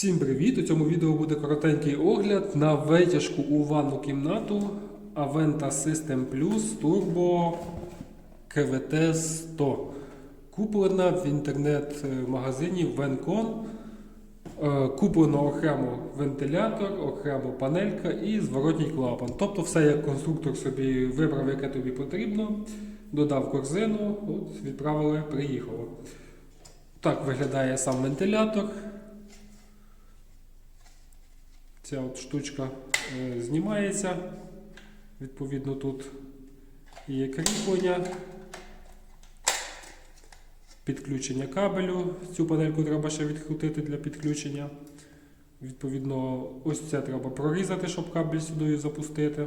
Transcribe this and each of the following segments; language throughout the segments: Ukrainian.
Всім привіт! У цьому відео буде коротенький огляд на витяжку у ванну кімнату Aventa System Plus Turbo KVT 100. Куплена в інтернет-магазині Vencon. Е, Куплено окремо вентилятор, окремо панелька і зворотній клапан. Тобто все як конструктор собі вибрав, яке тобі потрібно, додав корзину, от, відправили, приїхало. Так виглядає сам вентилятор. Ця от штучка е, знімається. Відповідно, тут є кріплення, підключення кабелю. Цю панельку треба ще відкрутити для підключення. Відповідно, ось це треба прорізати, щоб кабель сюди запустити.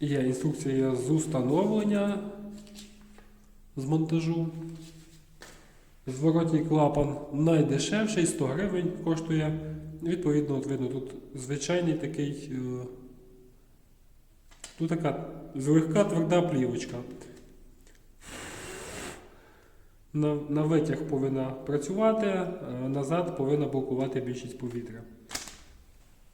Є інструкція з установлення з монтажу. Зворотній клапан найдешевший, 100 гривень коштує. Відповідно, от видно, тут звичайний такий. е, Тут така злегка тверда плівочка. На, на витяг повинна працювати, назад повинна блокувати більшість повітря.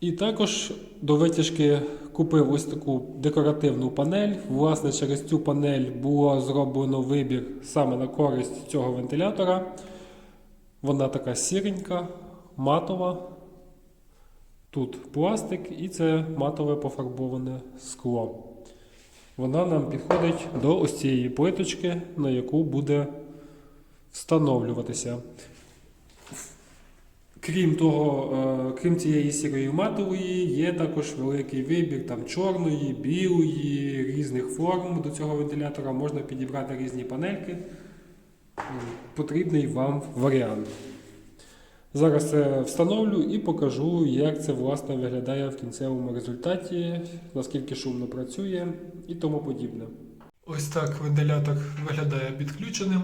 І також до витяжки купив ось таку декоративну панель. Власне, через цю панель було зроблено вибір саме на користь цього вентилятора. Вона така сіренька, матова. Тут пластик і це матове пофарбоване скло. Вона нам підходить до ось цієї плиточки, на яку буде встановлюватися. Крім того, е, крім цієї сірої матової, є також великий вибір там чорної, білої, різних форм до цього вентилятора. Можна підібрати різні панельки. Потрібний вам варіант. Зараз це встановлю і покажу, як це власне виглядає в кінцевому результаті, наскільки шумно працює і тому подібне. Ось так вентилятор виглядає підключеним.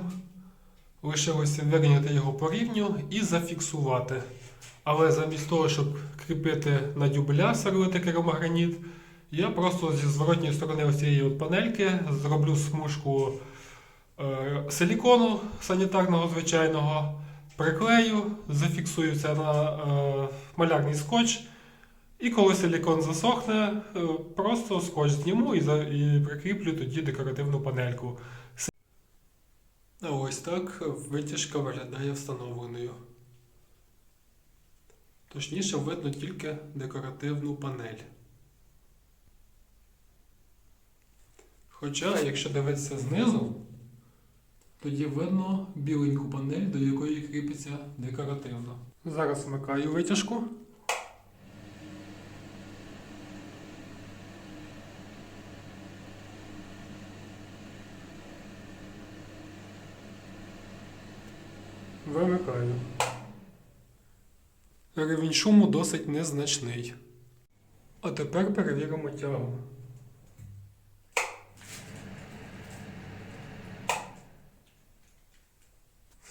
Лишилося вирівняти його по рівню і зафіксувати. Але замість того, щоб кріпити на дюбеля сверлити керамограніт, я просто зі зворотньої сторони цієї панельки зроблю смужку е, силікону санітарного звичайного, приклею, зафіксую це на е, малярний скотч. І коли силікон засохне, е, просто скотч зніму і, за, і прикріплю тоді декоративну панельку. Ось так витяжка виглядає встановленою. Точніше, видно тільки декоративну панель. Хоча, якщо дивитися знизу, тоді видно біленьку панель, до якої кріпиться декоративно. Зараз вмикаю витяжку. Вимикаю. Рівень шуму досить незначний. А тепер перевіримо тягу.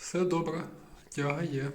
Все добре, тяга є.